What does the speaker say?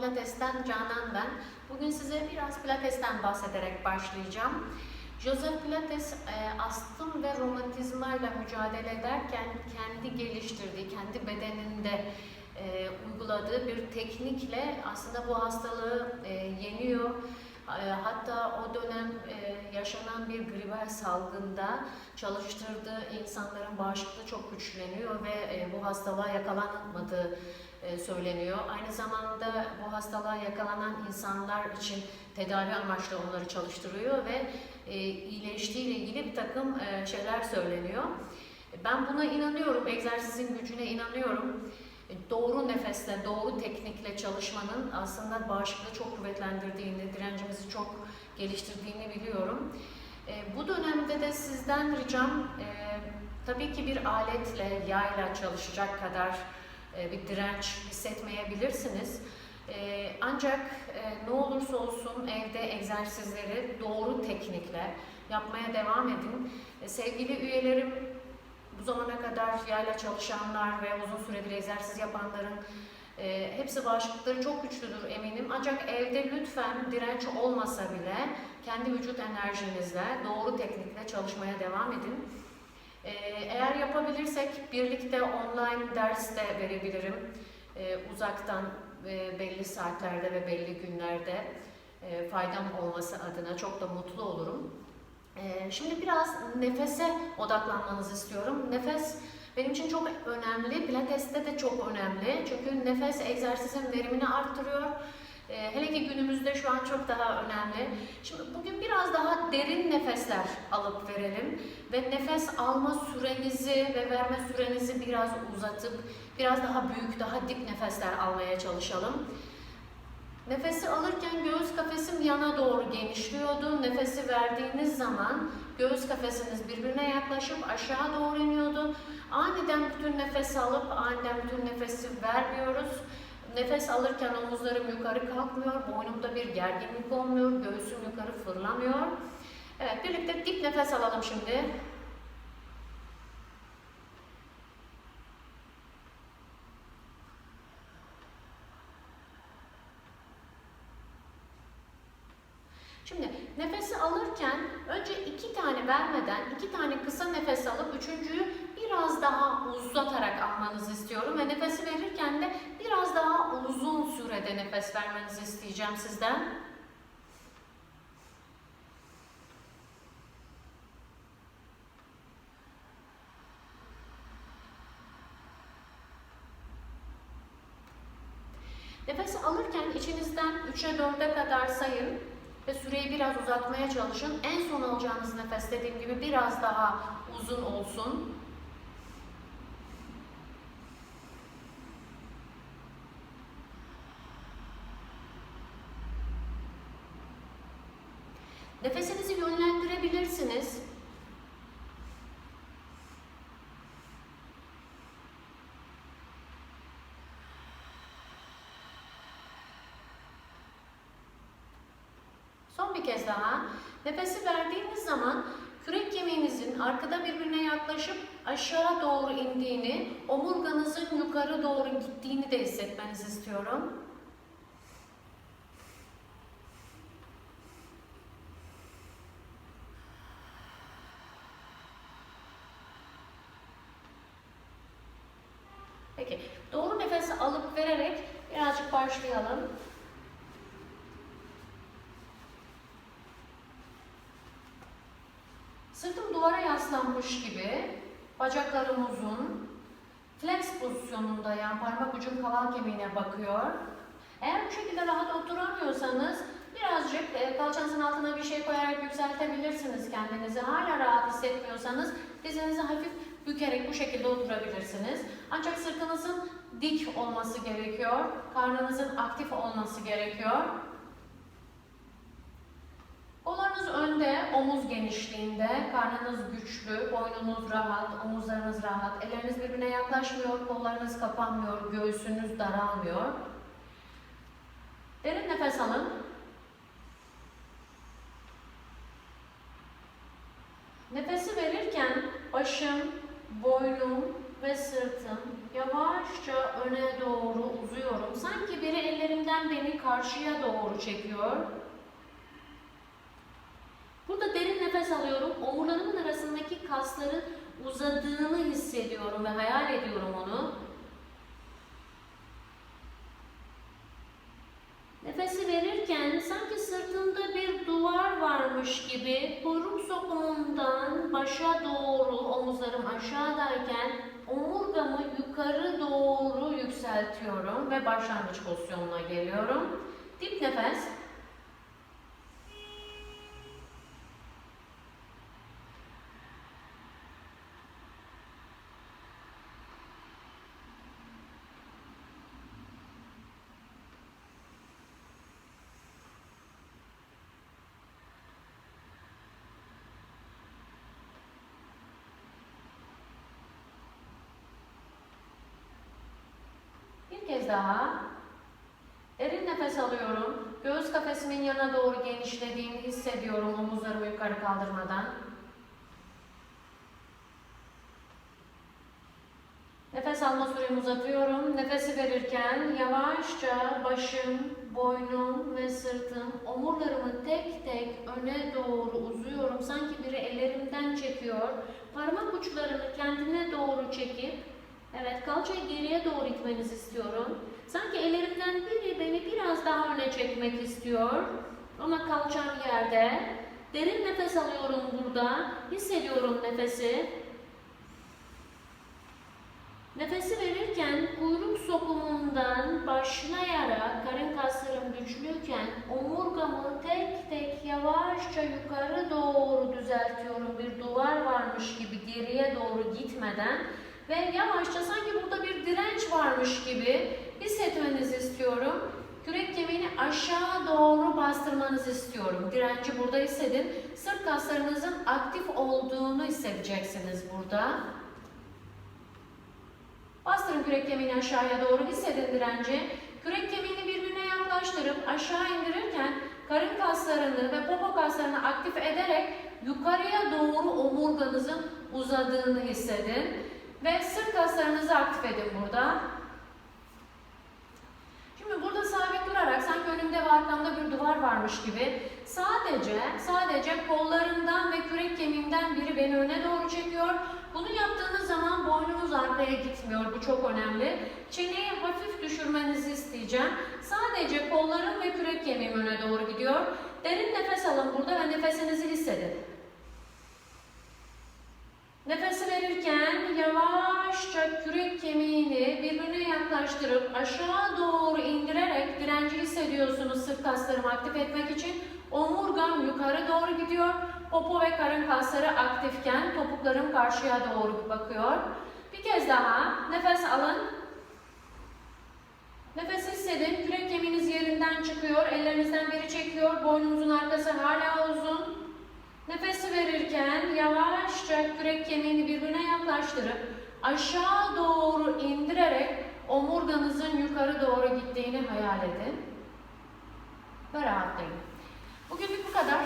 Pilates'ten Canan ben. Bugün size biraz Pilates'ten bahsederek başlayacağım. Joseph Pilates e, astım ve romatizmayla mücadele ederken kendi geliştirdiği, kendi bedeninde e, uyguladığı bir teknikle aslında bu hastalığı e, yeniyor. Hatta o dönem yaşanan bir gribal salgında çalıştırdığı insanların bağışıklığı çok güçleniyor ve bu hastalığa yakalanmadığı söyleniyor. Aynı zamanda bu hastalığa yakalanan insanlar için tedavi amaçlı onları çalıştırıyor ve e, iyileştiği ile ilgili bir takım e, şeyler söyleniyor. Ben buna inanıyorum, egzersizin gücüne inanıyorum. E, Doğru nefesle, doğru teknikle çalışmanın aslında bağışıklığı çok kuvvetlendirdiğini, direncimizi çok geliştirdiğini biliyorum. E, Bu dönemde de sizden ricam e, tabii ki bir aletle, yayla çalışacak kadar e, bir direnç hissetmeyebilirsiniz. E, Ancak e, ne olursa olsun evde egzersizleri doğru teknikle yapmaya devam edin. E, Sevgili üyelerim, bu zamana kadar yayla çalışanlar ve uzun süredir egzersiz yapanların e, hepsi bağışıklıkları çok güçlüdür eminim. Ancak evde lütfen direnç olmasa bile kendi vücut enerjinizle doğru teknikle çalışmaya devam edin. E, eğer yapabilirsek birlikte online ders de verebilirim. E, uzaktan e, belli saatlerde ve belli günlerde e, faydam olması adına çok da mutlu olurum. Ee, Şimdi biraz nefese odaklanmanızı istiyorum. Nefes benim için çok önemli. Pilates'te de çok önemli. Çünkü nefes egzersizin verimini arttırıyor. Ee, Hele ki günümüzde şu an çok daha önemli. Şimdi bugün biraz daha derin nefesler alıp verelim ve nefes alma sürenizi ve verme sürenizi biraz uzatıp biraz daha büyük, daha dip nefesler almaya çalışalım. Nefesi alırken göğüs kafesim yana doğru genişliyordu. Nefesi verdiğiniz zaman göğüs kafesiniz birbirine yaklaşıp aşağı doğru iniyordu. Aniden bütün nefes alıp aniden bütün nefesi vermiyoruz. Nefes alırken omuzlarım yukarı kalkmıyor, boynumda bir gerginlik olmuyor, göğsüm yukarı fırlamıyor. Evet, birlikte dip nefes alalım şimdi. Şimdi nefesi alırken önce iki tane vermeden iki tane kısa nefes alıp üçüncüyü biraz daha uzatarak almanızı istiyorum ve nefesi verirken de sürede nefes vermenizi isteyeceğim sizden. Nefesi alırken içinizden 3'e 4'e kadar sayın ve süreyi biraz uzatmaya çalışın. En son alacağınız nefes dediğim gibi biraz daha uzun olsun. Nefesinizi yönlendirebilirsiniz. Son bir kez daha. Nefesi verdiğiniz zaman kürek kemiğinizin arkada birbirine yaklaşıp aşağı doğru indiğini, omurganızın yukarı doğru gittiğini de hissetmenizi istiyorum. Peki, doğru nefesi alıp vererek birazcık başlayalım. Sırtım duvara yaslanmış gibi, bacaklarım uzun, flex pozisyonunda yani parmak ucum kaval kemiğine bakıyor. Eğer bu şekilde rahat oturamıyorsanız birazcık e, kalçanızın altına bir şey koyarak yükseltebilirsiniz kendinizi. Hala rahat hissetmiyorsanız dizinizi hafif bükerek bu şekilde oturabilirsiniz. Ancak sırtınızın dik olması gerekiyor, karnınızın aktif olması gerekiyor. Kollarınız önde, omuz genişliğinde, karnınız güçlü, boynunuz rahat, omuzlarınız rahat, elleriniz birbirine yaklaşmıyor, kollarınız kapanmıyor, göğsünüz daralmıyor. Derin nefes alın. Nefesi verirken başım, boynum ve sırtım yavaşça öne doğru uzuyorum. Sanki biri ellerimden beni karşıya doğru çekiyor. Burada derin nefes alıyorum. Omurlarımın arasındaki kasların uzadığını hissediyorum ve hayal ediyorum onu. Nefesi verirken sanki sırtımda bir duvar varmış gibi kuyruk sokumundan başa doğru omuzlarım aşağıdayken omurgamı yukarı doğru yükseltiyorum ve başlangıç pozisyonuna geliyorum. Dip nefes. Bir kez daha. Derin nefes alıyorum. Göğüs kafesimin yana doğru genişlediğini hissediyorum omuzlarımı yukarı kaldırmadan. Nefes alma süremi uzatıyorum. Nefesi verirken yavaşça başım, boynum ve sırtım, omurlarımı tek tek öne doğru uzuyorum. Sanki biri ellerimden çekiyor. Parmak uçlarını kendine doğru çekip Evet, kalçayı geriye doğru itmenizi istiyorum. Sanki ellerimden biri beni biraz daha öne çekmek istiyor. Ama kalçam yerde. Derin nefes alıyorum burada. Hissediyorum nefesi. Nefesi verirken kuyruk sokumundan başlayarak karın kaslarım güçlüyken omurgamı tek tek yavaşça yukarı doğru düzeltiyorum. Bir duvar varmış gibi geriye doğru gitmeden ve yavaşça sanki burada bir direnç varmış gibi hissetmenizi istiyorum. Kürek kemiğini aşağı doğru bastırmanızı istiyorum. Direnci burada hissedin. Sırt kaslarınızın aktif olduğunu hissedeceksiniz burada. Bastırın kürek kemiğini aşağıya doğru hissedin direnci. Kürek kemiğini birbirine yaklaştırıp aşağı indirirken karın kaslarını ve popo kaslarını aktif ederek yukarıya doğru omurganızın uzadığını hissedin. Ve sırt kaslarınızı aktif edin burada. Şimdi burada sabit durarak sanki önümde ve arkamda bir duvar varmış gibi sadece sadece kollarımdan ve kürek kemiğimden biri beni öne doğru çekiyor. Bunu yaptığınız zaman boynunuz arkaya gitmiyor. Bu çok önemli. Çeneyi hafif düşürmenizi isteyeceğim. Sadece kollarım ve kürek kemiğim öne doğru gidiyor. Derin nefes alın burada ve nefesinizi hissedin. Nefesi verirken yavaşça kürek kemiğini yaklaştırıp aşağı doğru indirerek direnci hissediyorsunuz sırt kaslarımı aktif etmek için. Omurgam yukarı doğru gidiyor. Popo ve karın kasları aktifken topuklarım karşıya doğru bakıyor. Bir kez daha nefes alın. Nefes hissedin. Kürek kemiğiniz yerinden çıkıyor. Ellerinizden biri çekiyor. Boynunuzun arkası hala uzun. Nefesi verirken yavaşça kürek kemiğini birbirine yaklaştırıp aşağı doğru indirerek omurganızın yukarı doğru gittiğini hayal edin. Ve rahatlayın. Bugünlük bu kadar.